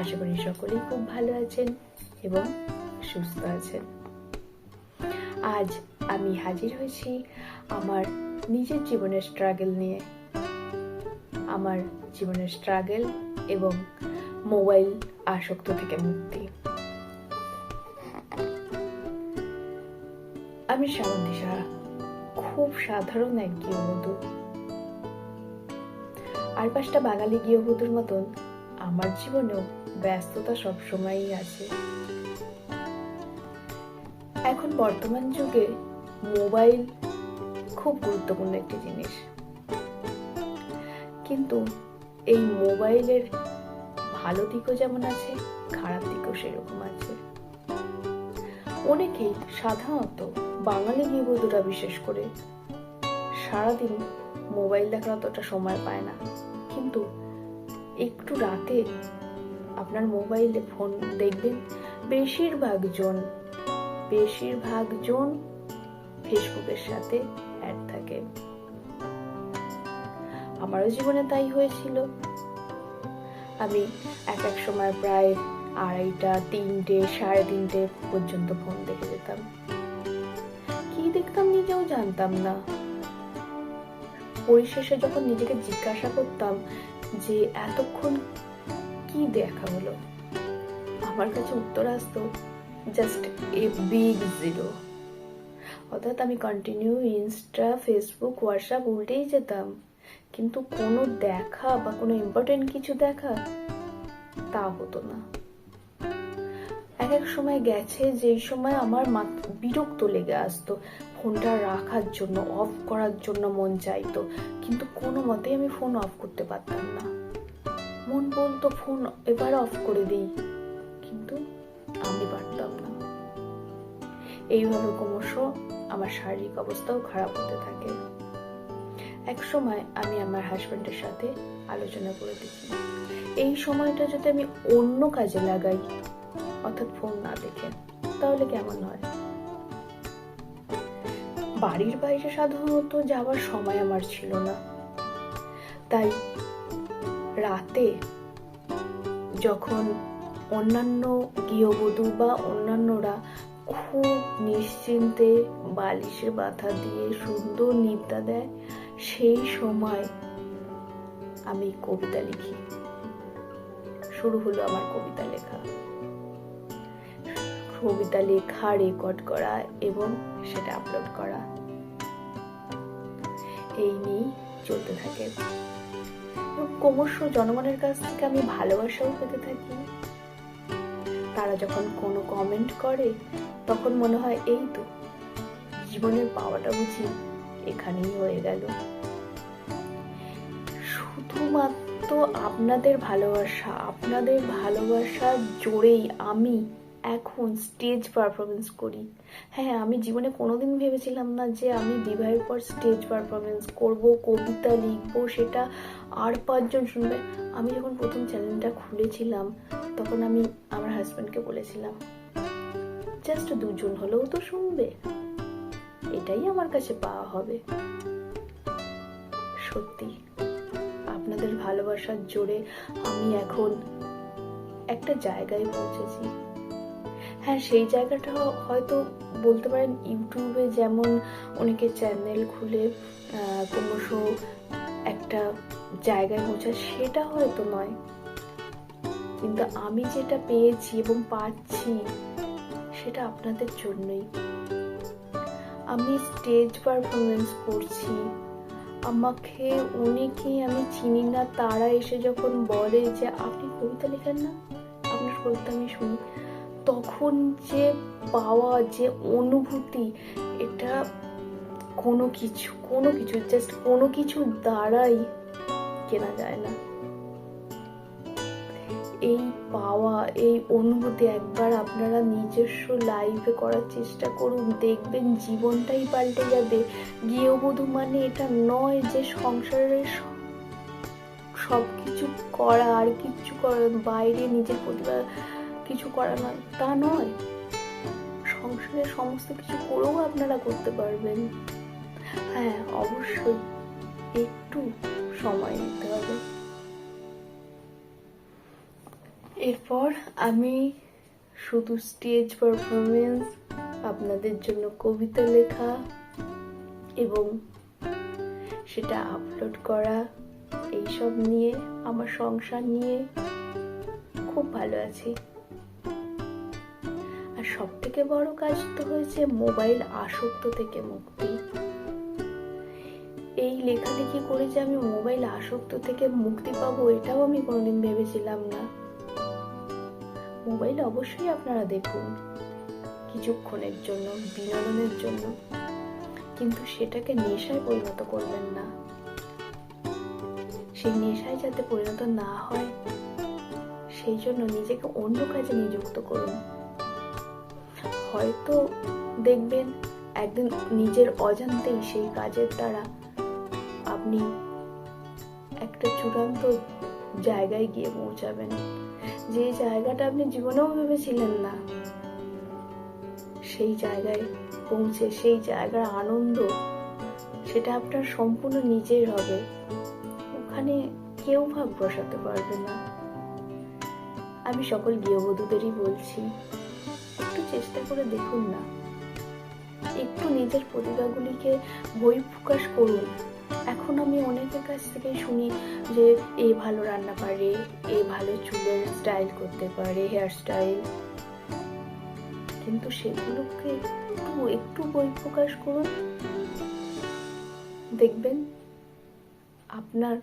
আশা করি সকলেই খুব ভালো আছেন এবং সুস্থ আছেন। আজ আমি হাজির হয়েছি আমার নিজের জীবনের স্ট্রাগল নিয়ে। আমার জীবনের স্ট্রাগল এবং মোবাইল আসক্ত থেকে মুক্তি। আমি শ্রাবন্তী সাহা খুব সাধারণ এক গৃহবধূ আর পাঁচটা বাঙালি গৃহবধূর মতন আমার জীবনেও ব্যস্ততা সবসময়ই আছে। এখন বর্তমান যুগে মোবাইল খুব গুরুত্বপূর্ণ একটি জিনিস। কিন্তু এই মোবাইলের ভালো দিকও যেমন আছে, খারাপ দিকও সেরকম আছে। অনেকেই সাধারণত বাঙালি গৃহবধূরা বিশেষ করে সারাদিন মোবাইল দেখার অতটা সময় পায় না। কিন্তু একটু রাতে আপনার মোবাইলে ফোন দেখবেন। বেশিরভাগ জন বেশিরভাগ জন ফেসবুকের সাথে অ্যাড থাকে। আমারও জীবনে তাই হয়েছিল। আমি এক এক সময় প্রায় আড়াইটা, তিনটে, সাড়ে তিনটে পর্যন্ত ফোন দেখে যেতাম। কি দেখতাম নিজেও জানতাম না। পরিশেষে যখন নিজেকে জিজ্ঞাসা করতাম যে এতক্ষণ কি দেখা হলো? আমার কাছে উত্তর আসতো, জাস্ট এ বিগ জিরো। অর্থাৎ আমি কন্টিনিউ ইনস্টা ফেসবুক হোয়াটসঅ্যাপ উল্টেই যেতাম। কিন্তু কোনো দেখা বা কোনো ইম্পর্টেন্ট কিছু দেখা তা হতো না। এক এক সময় গেছে যেই সময় আমার বিরক্ত লেগে আসতো। ফোনটা রাখার জন্য অফ করার জন্য মন চাইতো। কিন্তু কোনো মতেই আমি ফোন অফ করতে পারতাম না। মন বলতো ফোন এবার অফ করে দিই। কিন্তু আমি পারতাম না। এইভাবে ক্রমশ আমার শারীরিক অবস্থাও খারাপ হতে থাকে। এক সময় আমি আমার হাজব্যান্ডের সাথে আলোচনা করে দেখি। এই সময়টা যদি আমি অন্য কাজে লাগাই, অর্থাৎ ফোন না দেখে, তাহলে কেমন হয়? বাড়ির বাইরে সাধারণত যাওয়ার সময় আমার ছিল না। তাই রাতে যখন অন্যান্য গৃহবধূ বা অন্যান্যরা খুব নিশ্চিন্তে বালিশের বাথা দিয়ে সুন্দর নিদ্রা দেয়, সেই সময় আমি কবিতা লিখি। শুরু হলো আমার কবিতা লেখা। কবিতা লেখা রেকর্ড করা এবং সেটা আপলোড করা। এই নিয়েই চলতে থাকে। ক্রমশ জনগণের কাছ থেকে আমি ভালোবাসাও পেতে থাকি। তারা যখন কোনো কমেন্ট করে, তখন মনে হয় এই তো, জীবনের পাওয়াটা বুঝি এখানেই হয়ে গেল। শুধুমাত্র আপনাদের ভালোবাসা আপনাদের ভালোবাসা জোরেই আমি এখন স্টেজ পারফরমেন্স করি। হ্যাঁ আমি জীবনে কোনোদিন ভেবেছিলাম না যে আমি বিবাহের পর স্টেজ পারফরমেন্স করব, কবিতা লিখব, সেটা আর পাঁচজন শুনবে। আমি যখন প্রথম চ্যানেলটা খুলেছিলাম, তখন আমি আমার হাজব্যান্ডকে বলেছিলাম জাস্ট দুজন হলেও তো শুনবে। এটাই আমার কাছে পাওয়া হবে। সত্যি, আপনাদের ভালোবাসার জোরে আমি এখন একটা জায়গায় পৌঁছেছি। হ্যাঁ সেই জায়গাটা হয়তো বলতে পারেন ইউটিউবে যেমন অনেকে চ্যানেল খুলে ক্রমশ একটা জায়গায় পৌঁছায়, সেটা হয়তো নয়। কিন্তু আমি যেটা পেয়েছি এবং পাচ্ছি, সেটা আপনাদের জন্যই। আমি স্টেজ পারফরমেন্স করছি। আমাকে অনেকেই আমি চিনি না, তারা এসে যখন বলে যে, আপনি কবিতা লেখেন না? আপনার কবিতা আমি শুনি। তখন যে পাওয়া, যে অনুভূতি, এটা কোনো কিছু কোনো কিছু জাস্ট কোনো কিছু দ্বারাই কেনা যায় না। এই পাওয়া, এই অনুভূতি একবার আপনারা নিজস্ব লাইফে করার চেষ্টা করুন, দেখবেন জীবনটাই পাল্টে যাবে। গৃহবধূ মানে এটা নয় যে সংসারের সব কিছু করা, আর কিছু করা বাইরে নিজের প্রতিভা কিছু করা নয়, তা নয়। সংসারের সমস্ত কিছু করেও আপনারা করতে পারবেন। হ্যাঁ অবশ্যই একটু সময় নিতে হবে। এরপর আমি শুধু স্টেজ পারফরমেন্স আপনাদের জন্য কবিতা লেখা এবং সেটা আপলোড করা, এইসব নিয়ে, আমার সংসার নিয়ে খুব ভালো আছি। আর সব থেকে বড় কাজ তো হয়েছে মোবাইল আসক্ত থেকে মুক্তি। এই লেখালেখি করে যে আমি মোবাইল আসক্ত থেকে মুক্তি পাবো এটাও আমি কোনোদিন ভেবেছিলাম না। মোবাইল অবশ্যই আপনারা দেখুন, কিছুক্ষণের জন্য, বিনোদনের জন্য। কিন্তু সেটাকে নেশায় পরিণত করবেন না। সেই নেশায় যাতে পরিণত না হয়, সেই জন্য নিজেকে অন্য কাজে নিযুক্ত করুন। হয়তো দেখবেন একদিন নিজের অজান্তেই সেই কাজের দ্বারা আপনি একটা চূড়ান্ত জায়গায় গিয়ে পৌঁছাবেন। যে জায়গাটা আপনি জীবনেও ভেবেছিলেন না, সেই জায়গায় পৌঁছে, সেই জায়গার আনন্দ, সেটা আপনার সম্পূর্ণ নিজের হবে। ওখানে কেউ ভাব বসাতে পারবে না। আমি সকল গৃহবধূদেরই বলছি চেষ্টা করে দেখুন না। একটু নিজের প্রতিভাগুলিকে বই প্রকাশ করুন। এখন আমি অনেকের কাছ থেকে শুনি যে, এ ভালো রান্না পারে, এ ভালো চুলের স্টাইল করতে পারে হেয়ার স্টাইল কিন্তু সেগুলোকে একটু একটু বই প্রকাশ করুন। দেখবেন আপনার